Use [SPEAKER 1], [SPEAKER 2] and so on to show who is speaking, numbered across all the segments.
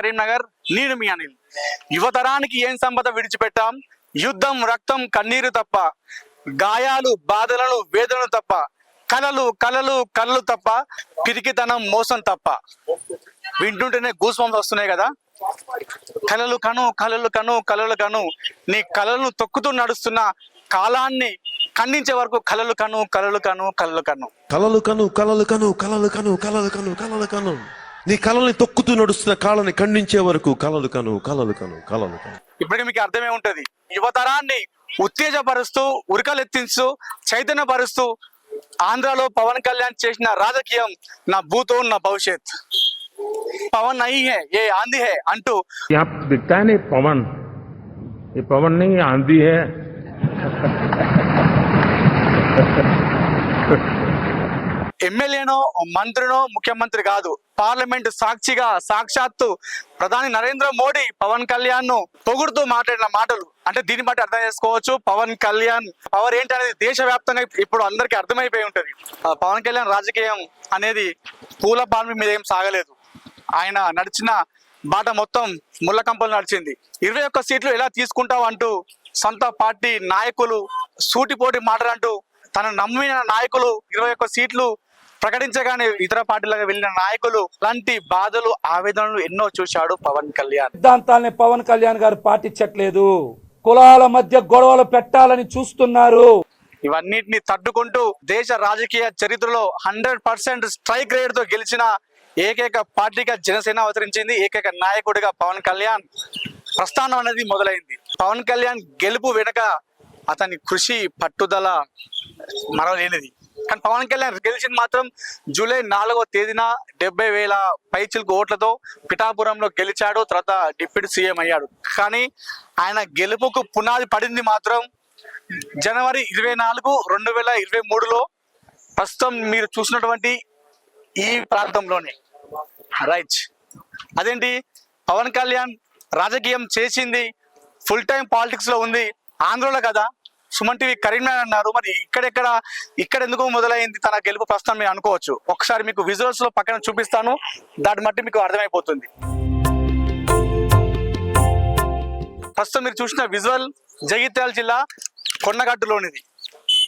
[SPEAKER 1] కరీంనగర్ నేను మీ అనిల్. యువతరానికి ఏం సంపద విడిచిపెట్టాం? యుద్ధం రక్తం కన్నీరు తప్ప. గాయాలు బాధలను వేదనలు తప్ప. కలలు కలలు కలలు తప్ప. పిరికితనం మోసం తప్ప. వింటుంటేనే గూస్ బంప్స్ వస్తున్నాయి కదా. కలలు కను కలలు కను కలలు కను. నీ కలలను తొక్కుతూ నడుస్తున్న కాలాన్ని ఖండించే వరకు కలలు కను కలలు కను కలలు కను.
[SPEAKER 2] కలలు కను కలలు కను కలలు కను కలలు కను కలలు కను. నీ కళల్ని తొక్కుతూ నడుస్తున్న కాళ్ళని ఖండించే వరకు కళలు కను కళలు కను కళలు కను.
[SPEAKER 1] ఇప్పటికీ మీకు అర్థమే ఉంటది యువతరాన్ని ఉత్తేజపరుస్తూ ఉరకలెత్తిస్తూ చైతన్యపరుస్తూ ఆంధ్రాలో పవన్ కళ్యాణ్ చేసిన రాజకీయం నా భూతో నా భవిష్యత్. పవన్ నహీ హే ఏ ఆంధీ హే అంటూ
[SPEAKER 3] దిక్తా పవన్. ఈ పవన్ నీ ఆంధీ హే.
[SPEAKER 1] ఎమ్మెల్యేనో మంత్రినో ముఖ్యమంత్రి కాదు. పార్లమెంట్ సాక్షిగా సాక్షాత్తు ప్రధాని నరేంద్ర మోడీ పవన్ కళ్యాణ్ను పొగుడుతూ మాట్లాడిన మాటలు. అంటే దీన్ని బట్టి అర్థం చేసుకోవచ్చు పవన్ కళ్యాణ్ పవర్ ఏంటి అనేది దేశవ్యాప్తంగా ఇప్పుడు అందరికీ అర్థమైపోయి ఉంటది. ఆ పవన్ కళ్యాణ్ రాజకీయం అనేది పూల పాలమి మీద ఏం సాగలేదు. ఆయన నడిచిన బాట మొత్తం ముళ్ళ కంపలు నడిచింది. ఇరవై ఒక్క సీట్లు ఎలా తీసుకుంటావు అంటూ సొంత పార్టీ నాయకులు సూటిపోటి మాటలంటూ తన నమ్మిన నాయకులు ఇరవై ఒక్క సీట్లు ప్రకటించగానే ఇతర పార్టీలకు వెళ్ళిన నాయకులు లాంటి బాధలు ఆవేదనలు ఎన్నో చూశాడు పవన్ కళ్యాణ్.
[SPEAKER 4] సిద్ధాంతాల్ని పవన్ కళ్యాణ్ గారు పాటించట్లేదు. కులాల మధ్య గొడవలు పెట్టాలని చూస్తున్నారు.
[SPEAKER 1] ఇవన్నిటిని తట్టుకుంటూ దేశ రాజకీయ చరిత్రలో హండ్రెడ్ పర్సెంట్ స్ట్రైక్ రేట్తో గెలిచిన ఏకైక పార్టీగా జనసేన అవతరించింది ఏకైక నాయకుడిగా పవన్ కళ్యాణ్. ప్రస్థానం అనేది మొదలైంది. పవన్ కళ్యాణ్ గెలుపు వెనుక అతని కృషి పట్టుదల మరవలేనిది. కానీ పవన్ కళ్యాణ్ గెలిచింది మాత్రం జూలై నాలుగో తేదీన డెబ్బై వేల పైచిలకు ఓట్లతో పిఠాపురంలో గెలిచాడు తర్వాత డిప్యూటీ సీఎం అయ్యాడు. కానీ ఆయన గెలుపుకు పునాది పడింది మాత్రం జనవరి ఇరవై నాలుగు రెండు వేల ఇరవై మూడులో. ప్రస్తుతం మీరు చూసినటువంటి ఈ ప్రాంతంలోనే. రైట్. అదేంటి? పవన్ కళ్యాణ్ రాజకీయం చేసింది ఫుల్ టైం పాలిటిక్స్లో ఉంది ఆంధ్రలో కదా. సుమన్ టీవీ కరీంనగర్ అన్నారు. మరి ఇక్కడెక్కడ ఇక్కడ ఎందుకు మొదలైంది తన గెలుపు ప్రస్తుతం మీరు అనుకోవచ్చు. ఒకసారి మీకు విజువల్స్లో పక్కన చూపిస్తాను. దాన్ని బట్టి మీకు అర్థమైపోతుంది. ప్రస్తుతం మీరు చూసిన విజువల్ జగిత్యాల జిల్లా కొండగట్టులోనిది.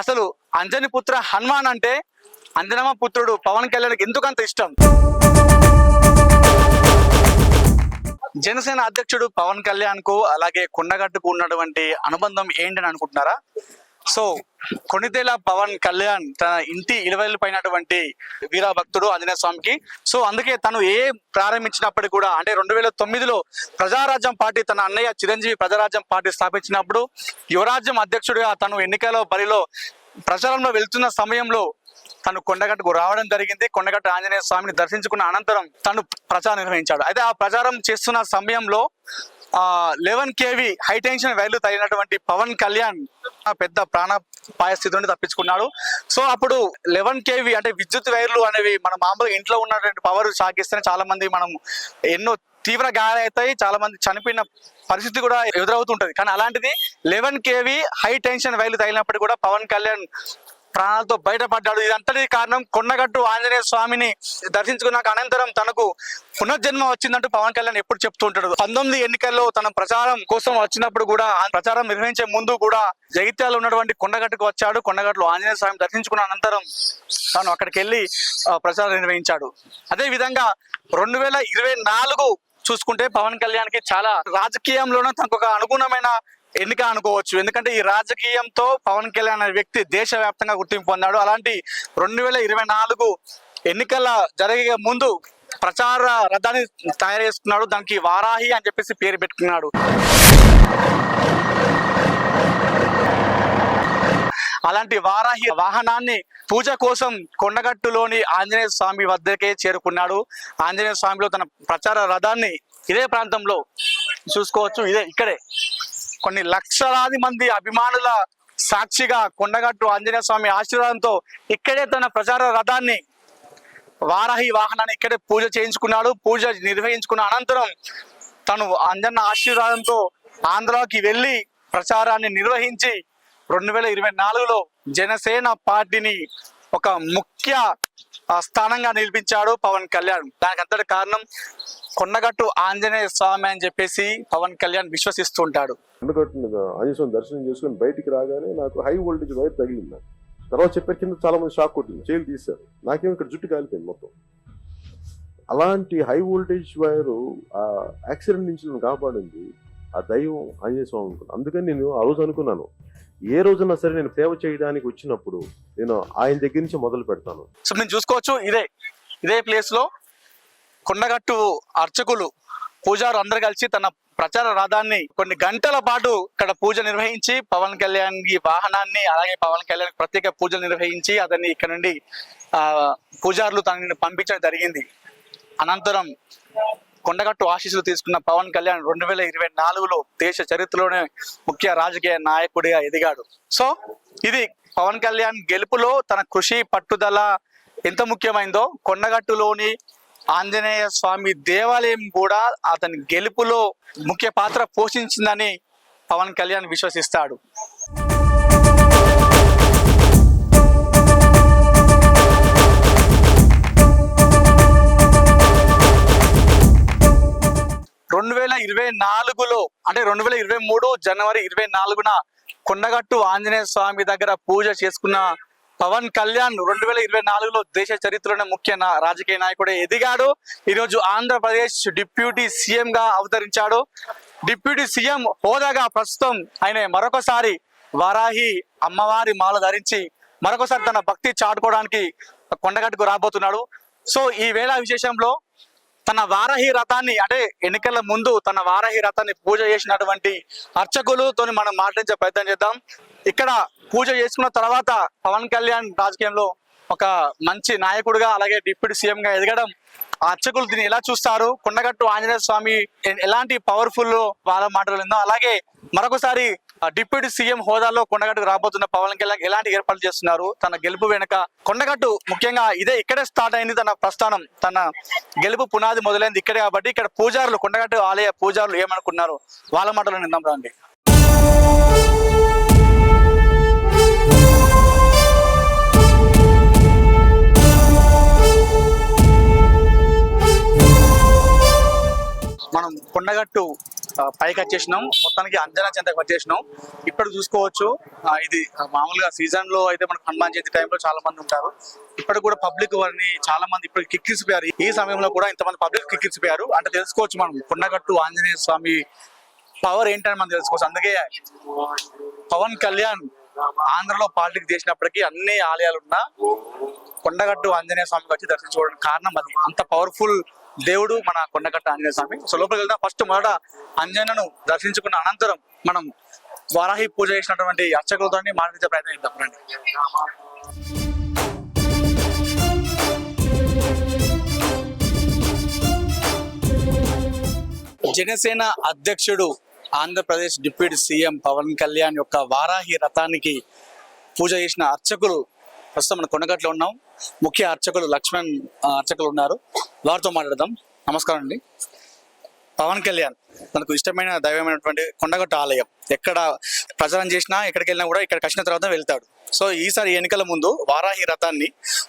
[SPEAKER 1] అసలు అంజని పుత్ర హనుమాన్ అంటే అంజనమ్మ పుత్రుడు పవన్ కళ్యాణ్కి ఎందుకంత ఇష్టం? జనసేన అధ్యక్షుడు పవన్ కళ్యాణ్కు అలాగే కొండగట్టుకు ఉన్నటువంటి అనుబంధం ఏంటని అనుకుంటున్నారా? సో కొణిదేల పవన్ కళ్యాణ్ తన ఇంటి ఇలవెల్లి పైనటువంటి వీరభక్తుడు ఆంజనేయ స్వామికి. సో అందుకే తను ఏ ప్రారంభించినప్పటికీ కూడా అంటే రెండు వేల తొమ్మిదిలో ప్రజారాజ్యం పార్టీ తన అన్నయ్య చిరంజీవి ప్రజారాజ్యం పార్టీ స్థాపించినప్పుడు యువరాజ్యం అధ్యక్షుడిగా తను ఎన్నికల బరిలో ప్రచారంలో వెళ్తున్న సమయంలో తను కొండగట్టుకు రావడం జరిగింది. కొండగట్టు ఆంజనేయ స్వామిని దర్శించుకున్న అనంతరం తను ప్రచారం నిర్వహించాడు. అయితే ఆ ప్రచారం చేస్తున్న సమయంలో ఆ లెవెన్ కేవీ హై టెన్షన్ వైర్లు తగినటువంటి పవన్ కళ్యాణ్ పెద్ద ప్రాణపాయ స్థితి నుండి తప్పించుకున్నాడు. సో అప్పుడు లెవెన్ కేవీ అంటే విద్యుత్ వైర్లు అనేవి మన మామూలుగా ఇంట్లో ఉన్నటువంటి పవర్ షాకిస్తే చాలా మంది మనం ఎన్నో తీవ్ర గాయాలవుతాయి చాలా మంది చనిపోయిన పరిస్థితి కూడా ఎదురవుతుంటది. కానీ అలాంటిది లెవెన్ కేవీ హై టెన్షన్ వైర్లు తగిలినప్పుడు కూడా పవన్ కళ్యాణ్ ప్రాణాలతో బయటపడ్డాడు. ఇదంతటి కారణం కొండగట్టు ఆంజనేయ స్వామిని దర్శించుకున్నాక అనంతరం తనకు పునర్జన్మ వచ్చిందంటూ పవన్ కళ్యాణ్ ఎప్పుడు చెప్తూ ఉంటాడు. పంతొమ్మిది ఎన్నికల్లో తన ప్రచారం కోసం వచ్చినప్పుడు కూడా ప్రచారం నిర్వహించే ముందు కూడా జగిత్యాలు ఉన్నటువంటి కొండగట్టుకు వచ్చాడు. కొండగట్టులో ఆంజనేయ స్వామి దర్శించుకున్న అనంతరం తాను అక్కడికి వెళ్ళి ఆ, ప్రచారం నిర్వహించాడు. అదే విధంగా రెండు వేల ఇరవై నాలుగు చూసుకుంటే పవన్ కళ్యాణ్కి చాలా రాజకీయంలోనూ తనకు ఒక అనుగుణమైన ఎన్నిక అనుకోవచ్చు. ఎందుకంటే ఈ రాజకీయంతో పవన్ కళ్యాణ్ అనే వ్యక్తి దేశవ్యాప్తంగా గుర్తింపు పొందాడు. అలాంటి రెండు వేల ఇరవై నాలుగు ఎన్నికల జరిగే ముందు ప్రచార రథాన్ని తయారు చేసుకున్నాడు. దానికి వారాహి అని చెప్పేసి పేరు పెట్టుకున్నాడు. అలాంటి వారాహి వాహనాన్ని పూజ కోసం కొండగట్టులోని ఆంజనేయ స్వామి వద్దకే చేరుకున్నాడు. ఆంజనేయ స్వామిలో తన ప్రచార రథాన్ని ఇదే ప్రాంతంలో చూసుకోవచ్చు. ఇదే ఇక్కడే. కొన్ని లక్షలాది మంది అభిమానుల సాక్షిగా కొండగట్టు ఆంజనేయ స్వామి ఆశీర్వాదంతో ఇక్కడే తన ప్రచార రథాన్ని వారాహి వాహనాన్ని ఇక్కడే పూజ చేయించుకున్నాడు. పూజ నిర్వహించుకున్న అనంతరం తను అంజన్న ఆశీర్వాదంతో ఆంధ్రాకి వెళ్ళి ప్రచారాన్ని నిర్వహించి రెండు వేల ఇరవై నాలుగులో జనసేన పార్టీని ఒక ముఖ్య ఆ, స్థానంగా నిలిపించాడు పవన్ కళ్యాణ్. దానికి అంతటి కారణం కొండగట్టు ఆంజనేయ స్వామి అని చెప్పేసి పవన్ కళ్యాణ్ విశ్వసిస్తుంటాడు.
[SPEAKER 5] కొండగట్టు ఆంజనేయ దర్శనం చేసుకుని బయటికి రాగానే నాకు హై వోల్టేజ్ వైర్ తగిలింది. తర్వాత చెప్పారు కింద చాలా మంది షాక్ కొట్టింది చేలు తీశారు. నాకేమో ఇక్కడ జుట్టు కాలిపోయింది మొత్తం. అలాంటి హై వోల్టేజ్ వైరు ఆ యాక్సిడెంట్ నుంచి నన్ను కాపాడింది ఆ దైవం ఆంజనేయ స్వామి అనుకున్నాను అందుకని నేను ఆ రోజు అనుకున్నాను ఏ రోజున సరే నేను సేవ చేయడానికి వచ్చినప్పుడు నేను ఆయన దగ్గర నుంచి మొదలు పెడతాను.
[SPEAKER 1] సో నేను చూసుకోవచ్చు ఇదే ఇదే ప్లేస్లో కొండగట్టు అర్చకులు పూజారు అందరు కలిసి తన ప్రచార రథాన్ని కొన్ని గంటల పాటు ఇక్కడ పూజ నిర్వహించి పవన్ కళ్యాణ్ ఈ వాహనాన్ని అలాగే పవన్ కళ్యాణ్ ప్రత్యేక పూజలు నిర్వహించి అతన్ని ఇక్కడ నుండి ఆ పూజారులు తనని పంపించడం జరిగింది. అనంతరం కొండగట్టు ఆశీస్సులు తీసుకున్న పవన్ కళ్యాణ్ రెండు వేల ఇరవై నాలుగులో దేశ చరిత్రలోనే ముఖ్య రాజకీయ నాయకుడిగా ఎదిగాడు. సో ఇది పవన్ కళ్యాణ్ గెలుపులో తన కృషి పట్టుదల ఎంత ముఖ్యమైందో కొండగట్టులోని ఆంజనేయ స్వామి దేవాలయం కూడా అతని గెలుపులో ముఖ్య పాత్ర పోషించిందని పవన్ కళ్యాణ్ విశ్వసిస్తాడు. రెండు వేల ఇరవై నాలుగులో అంటే రెండు వేల ఇరవై మూడు జనవరి ఇరవై నాలుగున కొండగట్టు ఆంజనేయ స్వామి దగ్గర పూజ చేసుకున్న పవన్ కళ్యాణ్ రెండు వేల ఇరవై నాలుగులో దేశ చరిత్రలోనే ముఖ్య రాజకీయ నాయకుడే ఎదిగాడు. ఈరోజు ఆంధ్రప్రదేశ్ డిప్యూటీ సీఎం గా అవతరించాడు. డిప్యూటీ సీఎం హోదాగా ప్రస్తుతం ఆయన మరొకసారి వారాహి అమ్మవారి మాల ధరించి మరొకసారి తన భక్తి చాటుకోవడానికి కొండగట్టుకు రాబోతున్నాడు. సో ఈ వేళ విశేషంలో తన వారాహి రథాన్ని అంటే ఎన్నికల ముందు తన వారాహి రథాన్ని పూజ చేసినటువంటి అర్చకులతో మనం మాట్లాడించే ప్రయత్నం చేద్దాం. ఇక్కడ పూజ చేసుకున్న తర్వాత పవన్ కళ్యాణ్ రాజకీయంలో ఒక మంచి నాయకుడిగా అలాగే డిప్యూటీ సీఎం గా ఎదగడం ఆ అర్చకులు దీన్ని ఎలా చూస్తారు? కొండగట్టు ఆంజనేయ స్వామి ఎలాంటి పవర్ఫుల్ వాళ్ళ మాటలు అలాగే మరొకసారి డిప్యూటీ సీఎం హోదాలో కొండగట్టుకు రాబోతున్న పవన్ కళ్యాణ్ ఎలాంటి ఏర్పాట్లు చేస్తున్నారు? తన గెలుపు వెనుక కొండగట్టు ముఖ్యంగా ఇదే ఇక్కడే స్టార్ట్ అయింది తన ప్రస్థానం. తన గెలుపు పునాది మొదలైంది ఇక్కడే కాబట్టి ఇక్కడ పూజారులు కొండగట్టు ఆలయ పూజారులు ఏమనుకున్నారు వాళ్ళ మాటలు నిందాం రండి. మనం కొండగట్టు పైకి వచ్చేసినాం మొత్తానికి అంజనా చెంతకు వచ్చేసినాం ఇప్పుడు చూసుకోవచ్చు. ఇది మామూలుగా సీజన్లో అయితే మనకు హనుమాన్ జయంతి టైంలో చాలా మంది ఉంటారు. ఇప్పుడు కూడా పబ్లిక్ వారిని చాలా మంది ఇప్పుడు కిక్కిసిపోయారు ఈ సమయంలో కూడా ఇంతమంది పబ్లిక్ కిక్కిరిసిపోయారు అంటే తెలుసుకోవచ్చు మనం. కొండగట్టు ఆంజనేయ స్వామి పవర్ ఏంటని మనం తెలుసుకోవచ్చు. అందుకే పవన్ కళ్యాణ్ ఆంధ్రలో పాలిటిక్స్ చేసినప్పటికీ అన్ని ఆలయాలున్నా కొండగట్టు ఆంజనేయ స్వామికి వచ్చి దర్శించుకోవడానికి కారణం అది. అంత పవర్ఫుల్ దేవుడు మన కొండగట్ట ఆంజనేయ స్వామి. సో లోపలికి వెళ్దాం. ఫస్ట్ మొదట అంజనను దర్శించుకున్న అనంతరం మనం వారాహి పూజ చేసినటువంటి అర్చకులతో మాట్లాడే ప్రయత్నం చేద్దాం. రండి. జనసేన అధ్యక్షుడు ఆంధ్రప్రదేశ్ డిప్యూటీ సీఎం పవన్ కళ్యాణ్ యొక్క వారాహి రథానికి పూజ చేసిన అర్చకులు ప్రస్తుతం మన కొండగట్లో ఉన్నాం. ముఖ్య అర్చకులు లక్ష్మణ్ అర్చకులు ఉన్నారు. వారితో మాట్లాడదాం. నమస్కారం అండి. పవన్ కళ్యాణ్ మనకు ఇష్టమైన దైవమైనటువంటి కొండగట్టు ఆలయం. ఎక్కడ ప్రచారం చేసినా ఎక్కడికి వెళ్ళినా కూడా ఇక్కడ వచ్చిన తర్వాత వెళ్తాడు. సో ఈసారి ఎన్నికల ముందు వారాహి రథాన్ని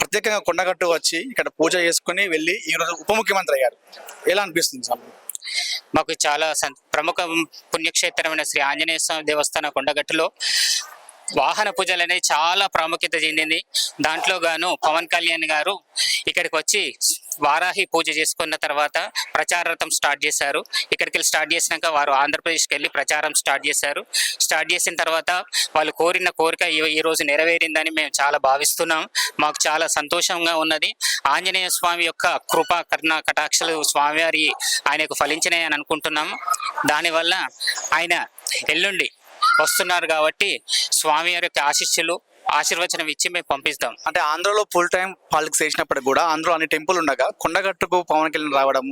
[SPEAKER 1] ప్రత్యేకంగా కొండగట్టు వచ్చి ఇక్కడ పూజ చేసుకుని వెళ్ళి ఈ రోజు ఉప ముఖ్యమంత్రి అయ్యారు. ఎలా అనిపిస్తుంది సార్?
[SPEAKER 6] మాకు చాలా సం- ప్రముఖ పుణ్యక్షేత్రమైన శ్రీ ఆంజనేయ స్వామి దేవస్థాన కొండగట్టులో వాహన పూజలు అనేది చాలా ప్రాముఖ్యత చెందింది. దాంట్లో గాను పవన్ కళ్యాణ్ గారు ఇక్కడికి వచ్చి వారాహి పూజ చేసుకున్న తర్వాత ప్రచారతం స్టార్ట్ చేశారు. ఇక్కడికి వెళ్ళి స్టార్ట్ చేసినాక వారు ఆంధ్రప్రదేశ్కి వెళ్ళి ప్రచారం స్టార్ట్ చేశారు. స్టార్ట్ చేసిన తర్వాత వాళ్ళు కోరిన కోరిక ఈ- రోజు నెరవేరిందని మేము చాలా భావిస్తున్నాం. మాకు చాలా సంతోషంగా ఉన్నది. ఆంజనేయ స్వామి యొక్క కృప కర్ణ కటాక్షలు స్వామివారి ఆయనకు ఫలించినాయని అనుకుంటున్నాం దానివల్ల ఆయన ఎల్లుండి వస్తున్నారు కాబట్టి స్వామి వారి యొక్క ఆశీస్సులు ఆశీర్వచనం ఇచ్చి మేము పంపిస్తాం.
[SPEAKER 1] అంటే ఆంధ్రలో ఫుల్ టైం పాలిటిక్స్ చేసినప్పుడు కూడా ఆంధ్రలో అన్ని టెంపుల్ ఉండగా కొండగట్టుకు పవన్ కళ్యాణ్ రావడం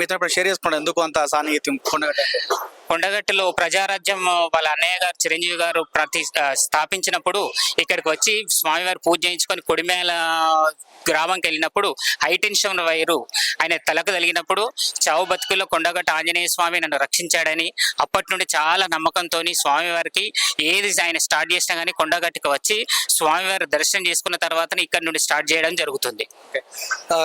[SPEAKER 1] మీతో ఇప్పుడు షేర్ చేసుకోండి ఎందుకు అంత సాన్నిహిత్యం కొండగట్టు
[SPEAKER 6] కొండగట్టులో ప్రజారాజ్యం వాళ్ళ అన్నయ్య గారు చిరంజీవి గారు ప్రతి స్థాపించినప్పుడు ఇక్కడికి వచ్చి స్వామివారి పూజ చేయించుకొని కొడిమేల గ్రామంకి వెళ్ళినప్పుడు హైటెన్షన్ వైరు ఆయన తలకు తలిగినప్పుడు చావు బతుకుల్లో కొండగట్టు ఆంజనేయ స్వామి నన్ను రక్షించాడని అప్పటి నుండి చాలా నమ్మకంతో స్వామివారికి ఏది ఆయన స్టార్ట్ చేసినా కానీ కొండగట్టుకు వచ్చి స్వామివారి దర్శనం చేసుకున్న తర్వాత ఇక్కడ నుండి స్టార్ట్ చేయడం జరుగుతుంది.
[SPEAKER 1] ఆ,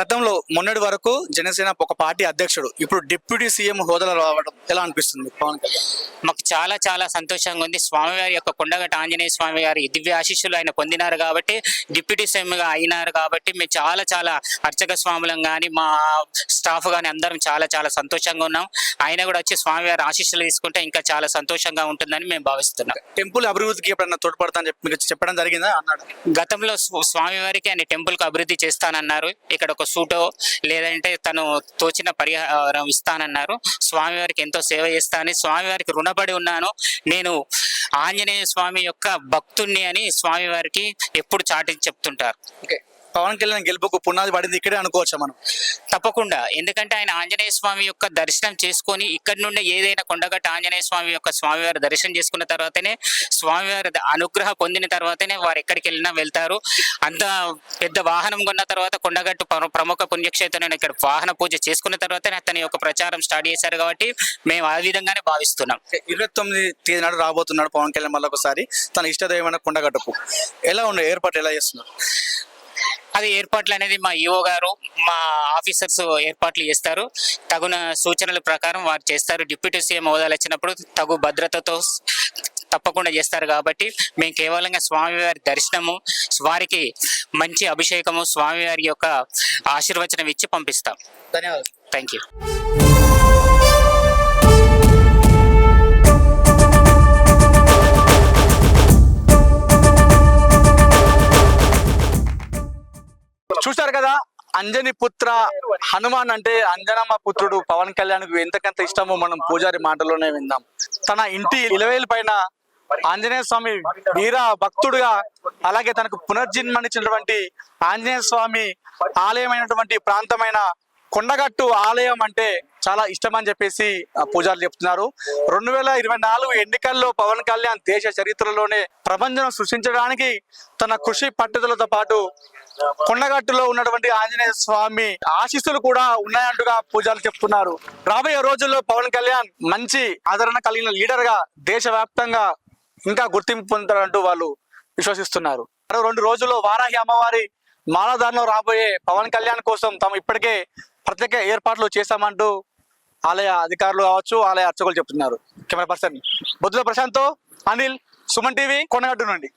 [SPEAKER 1] గతంలో మొన్నటి వరకు జనసేన ఒక పార్టీ అధ్యక్షుడు ఇప్పుడు డిప్యూటీ సీఎం హోదాలో రావడం ఎలా అనిపిస్తుంది? మీకు పవన్ కళ్యాణ్.
[SPEAKER 6] మాకు చాలా చాలా సంతోషంగా ఉంది. స్వామివారి యొక్క కొండగట్ట ఆంజనేయ స్వామి గారి దివ్య ఆశీస్సులు ఆయన పొందినారు కాబట్టి డిప్యూటీ సీఎంగా అయినారు కాబట్టి మేము చాలా చాలా అర్చక స్వాములం కానీ మా స్టాఫ్ కానీ అందరం చాలా చాలా సంతోషంగా ఉన్నాం. ఆయన కూడా వచ్చి స్వామివారి ఆశీస్సులు తీసుకుంటే ఇంకా చాలా సంతోషంగా ఉంటుందని మేము భావిస్తున్నాం.
[SPEAKER 1] టెంపుల్ అభివృద్ధికి ఎప్పుడన్నా తోడ్పడతా అని చెప్పి మీకు చెప్పడం జరిగిందా? అన్నాడు.
[SPEAKER 6] గతంలో స్వ- స్వామివారికి ఆయన టెంపుల్కు అభివృద్ధి చేస్తానన్నారు. ఇక్కడ ఒక సూటో లేదంటే తను తోచిన పరిహారం ఇస్తానన్నారు. స్వామివారికి ఎంతో సేవ చేస్తానని స్వామివారికి రుణపడి ఉన్నాను. నేను ఆంజనేయ స్వామి యొక్క భక్తుణ్ణి అని స్వామివారికి ఎప్పుడు చాటించి చెప్తుంటారు.
[SPEAKER 1] ఓకే. పవన్ కళ్యాణ్ గెలుపుకు పునాది పడింది ఇక్కడే అనుకోవచ్చా మనం?
[SPEAKER 6] తప్పకుండా. ఎందుకంటే ఆయన ఆంజనేయ స్వామి యొక్క దర్శనం చేసుకొని ఇక్కడ నుండి ఏదైనా కొండగట్ట ఆంజనేయ స్వామి యొక్క స్వామివారి దర్శనం చేసుకున్న తర్వాతనే స్వామివారి అనుగ్రహ పొందిన తర్వాతనే వారు ఎక్కడికి వెళ్ళినా వెళ్తారు. అంత పెద్ద వాహనం కొన్న తర్వాత కొండగట్టు ప్ర- ప్రముఖ పుణ్యక్షేత్రం ఇక్కడ వాహన పూజ చేసుకున్న తర్వాతనే అతని యొక్క ప్రచారం స్టార్ట్ చేశారు కాబట్టి మేము ఆ విధంగానే భావిస్తున్నాం.
[SPEAKER 1] ఇరవై తొమ్మిది తేదీ నాడు రాబోతున్నాడు పవన్ కళ్యాణ్ మళ్ళీ ఒకసారి తన ఇష్టదైవమైన కొండగట్టుకు. ఎలా ఉండే ఏర్పాటు ఎలా చేస్తున్నారు?
[SPEAKER 6] అది ఏర్పాట్లు అనేది మా ఈఓ గారు మా ఆఫీసర్స్ ఏర్పాట్లు చేస్తారు. తగున సూచనల ప్రకారం వారు చేస్తారు. డిప్యూటీ సీఎం హోదాలు వచ్చినప్పుడు తగు భద్రతతో తప్పకుండా చేస్తారు కాబట్టి మేము కేవలంగా స్వామివారి దర్శనము వారికి మంచి అభిషేకము స్వామివారి యొక్క ఆశీర్వచనం ఇచ్చి పంపిస్తాం.
[SPEAKER 1] ధన్యవాదాలు.
[SPEAKER 6] థ్యాంక్ యూ
[SPEAKER 1] చూశారు కదా అంజని పుత్ర హనుమాన్ అంటే అంజనమ్మ పుత్రుడు పవన్ కళ్యాణ్కు ఎంతకంత ఇష్టమో మనం పూజారి మాటలోనే విందాం. తన ఇంటి ఇలవేలు పైన ఆంజనేయ స్వామి వీర భక్తుడుగా అలాగే తనకు పునర్జన్మనిచ్చినటువంటి ఆంజనేయ స్వామి ఆలయమైనటువంటి ప్రాంతమైన కొండగట్టు ఆలయం అంటే చాలా ఇష్టం అని చెప్పేసి పూజారులు చెప్తున్నారు. రెండు వేల ఇరవై నాలుగు ఎన్నికల్లో పవన్ కళ్యాణ్ దేశ చరిత్రలోనే ప్రపంచం సృష్టించడానికి తన కృషి పట్టుదలతో పాటు కొండగట్టులో ఉన్నటువంటి ఆంజనేయ స్వామి ఆశీస్సులు కూడా ఉన్నాయంటుగా పూజలు చెప్తున్నారు. రాబోయే రోజుల్లో పవన్ కళ్యాణ్ మంచి ఆదరణ కలిగిన లీడర్గా దేశవ్యాప్తంగా ఇంకా గుర్తింపు పొందుతారంటూ వాళ్ళు విశ్వసిస్తున్నారు. మరో రెండు రోజుల్లో వారాహి అమ్మవారి మాలధారణలో రాబోయే పవన్ కళ్యాణ్ కోసం తాము ఇప్పటికే ప్రత్యేక ఏర్పాట్లు చేశామంటూ ఆలయ అధికారులు కావచ్చు ఆలయ అర్చకులు చెప్తున్నారు. Camera person Boddula Prashanth Anil Suman TV Kondagattu నుండి.